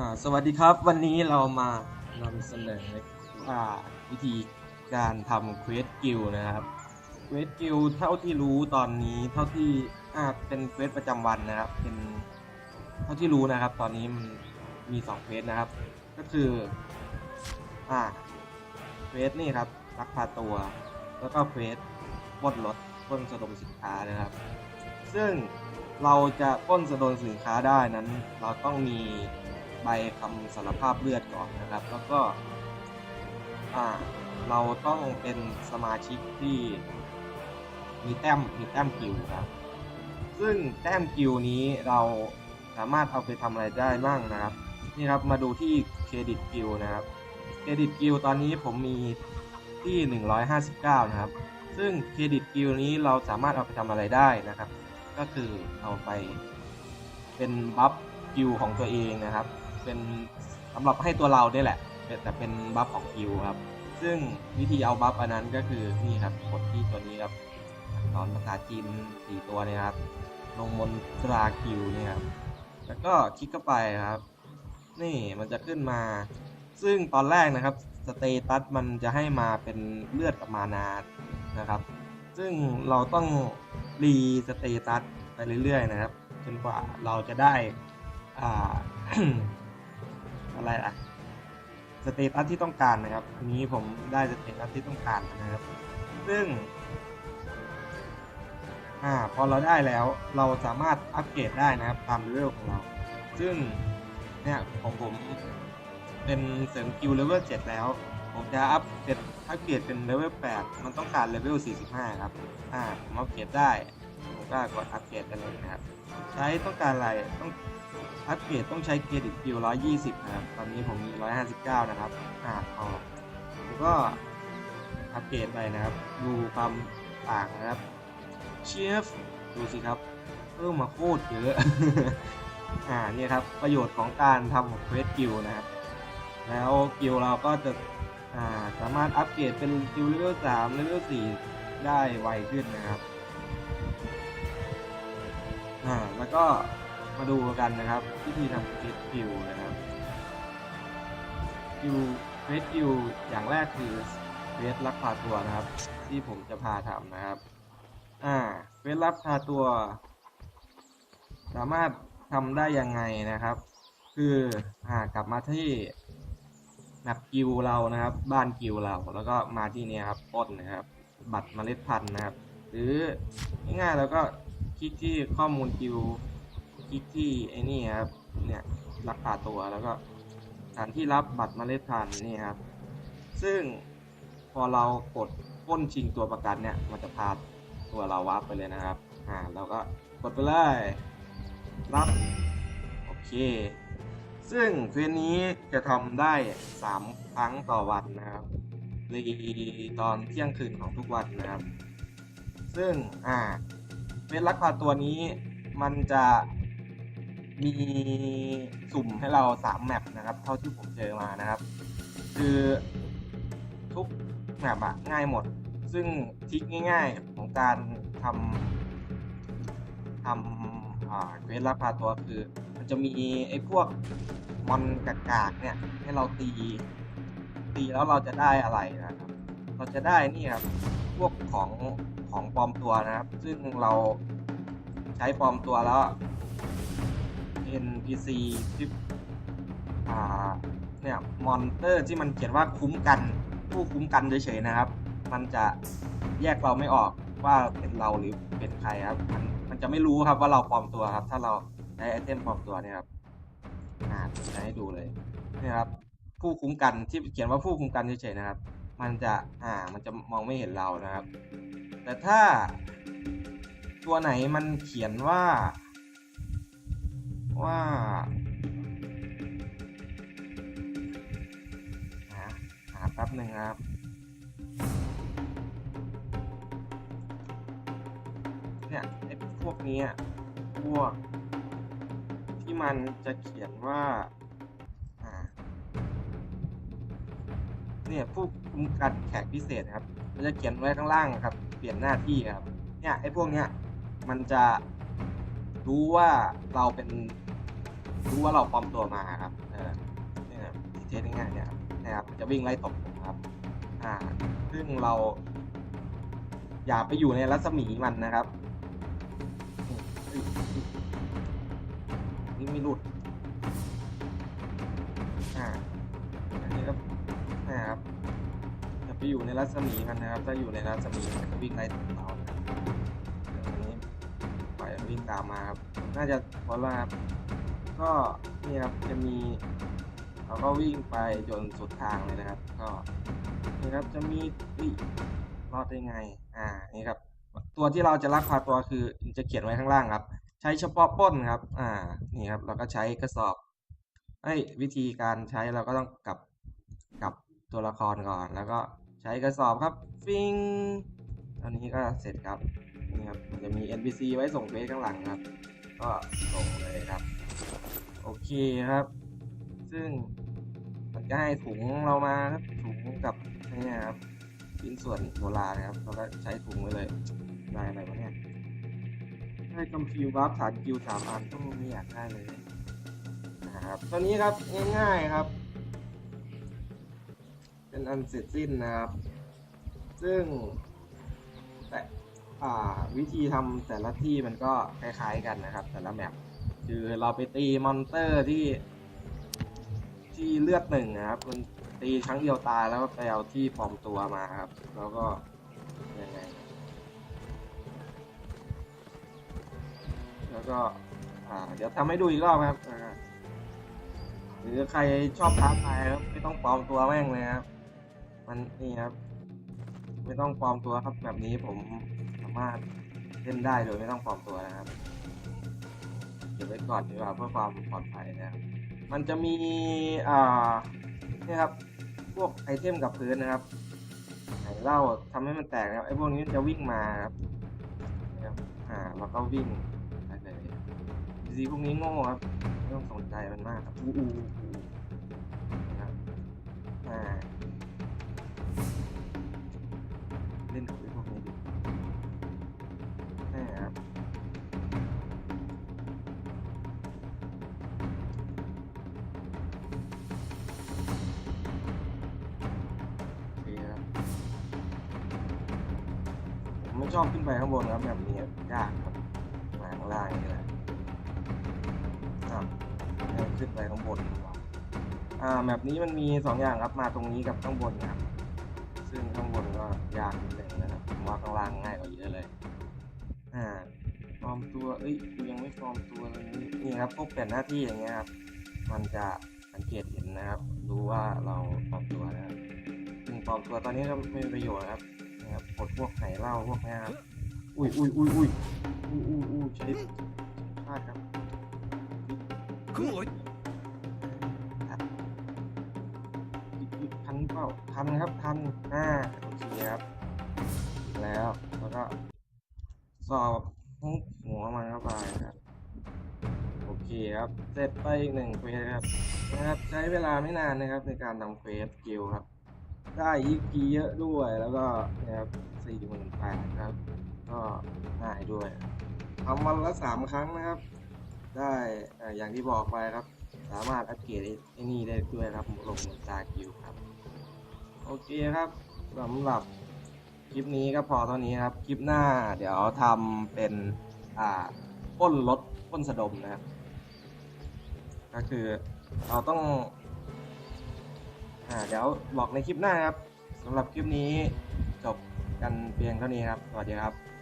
อ่าสวัสดีครับวันนี้เรามานำเสนออ่าวิธีการทำเควสกิลนะครับเควสกิลเท่าที่รู้ตอนนี้เท่าที่อ่าเป็นเควสประจำวันนะครับ เป็นเท่าที่รู้นะครับ ตอนนี้มันมีสองเควสนะครับ ก็คืออ่าเควสนี่ครับลักพาตัว แล้วก็เควสปล้นรถปล้นสะดมสินค้านะครับ ซึ่งเราจะปล้นสะดมสินค้าได้นั้น เราต้องมี ใบคำสารภาพเลือดก่อนนะครับ แล้วก็เราต้องเป็นสมาชิกที่มีแต้มมีแต้มกิลด์ครับ ซึ่งแต้มกิลด์นี้เราสามารถเอาไปทำอะไรได้บ้างนะครับ นี่ครับมาดูที่เครดิตกิลด์นะครับ เครดิตกิลด์ตอนนี้ผมมีที่ 159 นะครับ ซึ่งเครดิตกิลด์นี้เราสามารถเอาไปทำอะไรได้นะครับ ก็คือเอาไปเป็นบัฟกิลด์ของตัวเองนะครับ เป็นสำหรับให้ตัวเราได้แหละ แต่เป็นบัฟของกิลด์ครับ ซึ่งวิธีเอาบัฟอันนั้นก็คือนี่ครับกดที่ตัวนี้ครับตอนภาษาจีนสี่ตัวเนี่ยครับ ลงมนตรากิลด์เนี่ครับ แล้วก็คลิกเข้าไปครับ นี่มันจะขึ้นมา ซึ่งตอนแรกนะครับสเตตัสมันจะให้มาเป็นเลือดกับมานานะครับ ซึ่งเราต้องรีสเตตัสไปเรื่อยๆนะครับ จนกว่าเราจะได้อ่า อะไรอะสเตตัสที่ต้องการนะครับทีนี้ผมได้สเตตัสที่ต้องการนะครับ ซึ่งอ่าพอเราได้แล้วเราสามารถอัปเกรดได้นะครับตามเลเวลของเรา ซึ่งเนี่ยของผมเป็นเสริมกิลเลเวล7แล้ว ผมจะอัปเกรดอัปเกรดเป็นเลเวล8มันต้องการเลเวล45 ครับอ่าผมอัปเกรดได้ ผมก็กดอัปเกรดกันเลยนะครับ ใช้ต้องการอะไรต้อง อัปเกรดต้องใช้เครดิตกิล120นะครับ ตอนนี้ผมมี159นะครับ อ่าพอผมก็อัปเกรดไปนะครับ ดูความต่างนะครับเชฟดูสิครับเพิ่มมาโคตรเยอะ อ่าเนี่ยครับ ประโยชน์ของการทำเควสกิลนะครับ แล้วกิลเราก็จะอ่าสามารถอัปเกรดเป็นกิลเลเวล3เลเวล4ได้ไวขึ้นนะครับอ่าแล้วก็ มาดูกันนะครับวิธีทำเควสกิลนะครับกิลเควสกิลอย่างแรกคือเควสลักพาตัวนะครับ ที่ผมจะพาทำนะครับ อ่าเควสลักพาตัว สามารถทำได้ยังไงนะครับ คืออ่ากลับมาที่แมปกิลเรานะครับ บ้านกิลเราแล้วก็มาที่นี่ครับปล้นนะครับ บัตรเมล็ดพันธุ์นะครับ หรือง่ายๆแล้วก็คลิกที่ข้อมูลกิล คลิกที่ไอ้นี่ครับ เนี่ยรักษาตัวแล้วก็สถานที่รับบัตรเมล็ดพันธุ์นี่ครับ ซึ่งพอเรากดป้นชิงตัวประกันเนี่ย มันจะพาตัวเราวับไปเลยนะครับ อ่าเราก็กดไปเลย รับ โอเค ซึ่งเควสนี้จะทำได้ 3 ครั้งต่อวันนะครับรีตอนเที่ยงคืนของทุกวันนะครับ ซึ่ง อ่าเควสลักพาตัวนี้มันจะ มีสุ่มให้เรา3แมปนะครับ เท่าที่ผมเจอมานะครับ คือทุกแมปอะง่ายหมด ซึ่งทริคง่าย ๆ ของการทำทำอ่าเควสลักพาตัวคือ มันจะมีไอ้พวกมอนกากๆเนี่ย ให้เราตี ตีแล้วเราจะได้อะไรนะครับ เราจะได้นี่ครับพวกของของปลอมตัวนะครับ ซึ่งเราใช้ปลอมตัวแล้ว NPC ที่อ่าเนี่ยมอนเตอร์ที่มันเขียนว่าคุ้มกันผู้คุ้มกันเฉยๆนะครับ มันจะแยกเราไม่ออกว่าเป็นเราหรือเป็นใครครับ มันมันจะไม่รู้ครับว่าเราปลอมตัวครับ ถ้าเราใช้ไอเทมปลอมตัวเนี่ยครับอ่าจะให้ดูเลยนี่ครับ ผู้คุ้มกันที่เขียนว่าผู้คุ้มกันเฉยๆนะครับ มันจะอ่ามันจะมองไม่เห็นเรานะครับ แต่ถ้าตัวไหนมันเขียนว่า ว่าหาหาแป๊บหนึ่งครับเนี่ยไอ้พวกนี้พวก ที่มันจะเขียนว่าเนี่ยผู้คุมกันแขกพิเศษครับ มันจะเขียนไว้ข้างล่างครับ เปลี่ยนหน้าที่ครับ เนี่ยไอ้พวกเนี้ยมันจะรู้ว่าเราเป็น รู้ว่าเราปลอมตัวมาครับเออ่าเนี่ยครับเทสง่ายๆเนี่ยนะครับจะวิ่งไล่ตบผมครับ อ่า ซึ่งเรา อย่าไปอยู่ในรัศมีมันนะครับนี่ไม่หลุด อ่า อันนี้ก็นะครับอย่าไปอยู่ในรัศมีมันนะครับ ถ้าอยู่ในรัศมีมันจะวิ่งไล่ตบเราอันนี้ปล่อยมันวิ่งตามมาครับ น่าจะพอแล้วครับ ก็นี่ครับจะมีเราก็วิ่งไปจนสุดทางเลยนะครับ ก็นี่ครับจะมีอุ๊ยรอดได้ไง อ่านี่ครับ ตัวที่เราจะลักพาตัวคือจะเขียนไว้ข้างล่างครับ ใช้เฉพาะป้นครับ อ่านี่ครับ เราก็ใช้กระสอบเอ้วิธีการใช้เราก็ต้องกลับกลับตัวละครก่อน แล้วก็ใช้กระสอบครับฟิงตอนนี้ก็เสร็จครับนี่ครับมันจะมี NPC ไว้ส่งเควสข้างหลังครับ ก็ส่งเลยครับ โอเคครับ ซึ่งมันก็ให้ถุงเรามาครับถุงกับนี่ครับชิ้นส่วนโบราณนะครับเราก็ใช้ถุงไว้เลยได้อะไรวะเนี่ยได้คัมภีร์วาร์ปฐานกิวสามอันต้องไม่อยากได้เลยนะครับตัวนี้ครับง่ายๆครับ เป็นอันเสร็จสิ้นนะครับ ซึ่งแต่วิธีทำแต่ละที่มันก็คล้ายๆกันนะครับ แต่ละแมป คือเราไปตีมอนเตอร์ที่ ที่เลือดหนึ่งนะครับมันตีครั้งเดียวตายแล้วก็ไปเอาที่ปลอมตัวมาครับ แล้วก็ยังไง แล้วก็อ่าเดี๋ยวทำให้ดูอีกรอบครับหรือใครชอบท้าทายครับไม่ต้องปลอมตัวแม่งเลยครับ มันนี่ครับ ไม่ต้องปลอมตัวครับแบบนี้ผมสามารถเล่นได้โดยไม่ต้องปลอมตัวนะครับ ก็บไว้ก่อนดีกว่าเพื่อความปลอดภัยนะครับมันจะมีอ่าเนี่ยครับพวกไอเทมกับพื้นนะครับไหนเหล้าทำให้มันแตกนะครับไอพวกนี้มันจะวิ่งมาครับนะครับอ่าแล้วก็วิ่งไปเลยซีพวกนี้โง่ครับไม่ต้องสนใจมันมากครับอู้อู้อู้นะครับอ่าเล่นกับ อบขึ้นไปข้างบนครับแบบนี้ยากครับมาข้างล่างนี่แหละครับขึ้นไปข้างบนอ่าแบบนี้มันมีสองอย่างครับมาตรงนี้กับข้างบนครับซึ่งข้างบนก็ยากนิดนึงนะครับผมว่าข้างล่างง่ายกว่าเยอะเลยอ่าฟอร์มตัวเอ้ยกูยังไม่ฟอร์มตัวเลยนี่ครับพวกเปลี่ยนหน้าที่อย่างเงี้ยครับมันจะสังเกตเห็นนะครับ รู้ว่าเราปลอมตัวนะครับซึ่งปลอมตัวตอนนี้ก็ไม่มีประโยชน์นะครับ นะครับกดพวกไหเหล้าพวกนี้ครับอุ้ยอุ้ยอุ้ยอุ้ยอุ้ยอุ้ยอุ้ยชิดพลาดครับ来いพันเปล่าพันครับพันอ่าโอเคครับแล้วแล้วก็สอบหุบหัวมันเข้าไปครับโอเคครับเสร็จไปอีกหนึ่งเควสครับนะครับ ใช้เวลาไม่นานนะครับในการทำเควสกิลครับ ได้อีพีเยอะด้วยแล้วก็นะครับสี่หมื่นแปดครับ ก็ง่ายด้วยทำวันละสามครั้งนะครับ ได้อย่างที่บอกไปครับ สามารถอัปเกรดไอ้นี่ได้ด้วยครับลงมือตาคิวครับ โอเคครับสำหรับคลิปนี้ก็พอเท่านี้ครับ คลิปหน้าเดี๋ยวทำเป็นอ่าป้นรถป้นสะดมนะครับ ก็คือเราต้อง อ่าเดี๋ยวบอกในคลิปหน้าครับสำหรับคลิปนี้จบกันเพียงเท่านี้ครับ สวัสดีครับ